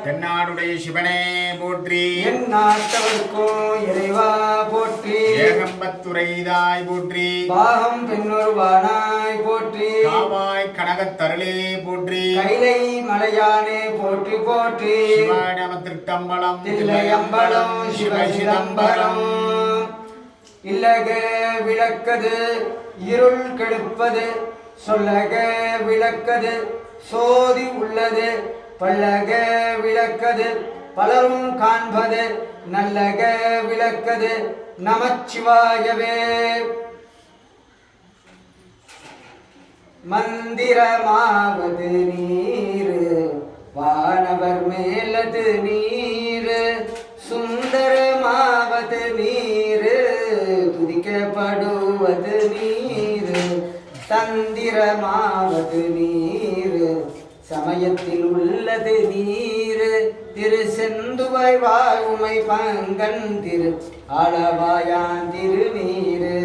தென்னாடுடைய சிவனே போற்றி. என் நாட்டவர்க்கும் இறைவா போற்றி. ஏகம்பத்துரைதாய் போற்றி. பாகம் பெண்ணொருவானாய் போற்றி. காவாய் கனகத்தருளே போற்றி. கைலை மலையானே போற்றி போற்றி. சிவாய நம திருட்டம்பலம் தில்லையம்பலம் சிவ சிதம்பரம் இல்லக விளக்கது இருள் கெடுப்பது சொல்லக விளக்கது சோதி உள்ளது பல்லக விளக்கது பலரும் காண்பது நல்லக விளக்கது நமச்சிவாயவே. மந்திரமாவது நீரு வானவர் மேலது நீரு சுந்தரமாவது நீரு துதிக்கப்படுவது நீரு தந்திரமாவது நீர். சமயத்தில் உள்ளது நீரு திரு செந்துவை வாயுமை பங்கன் திரு அளவாயான் திருநீரு.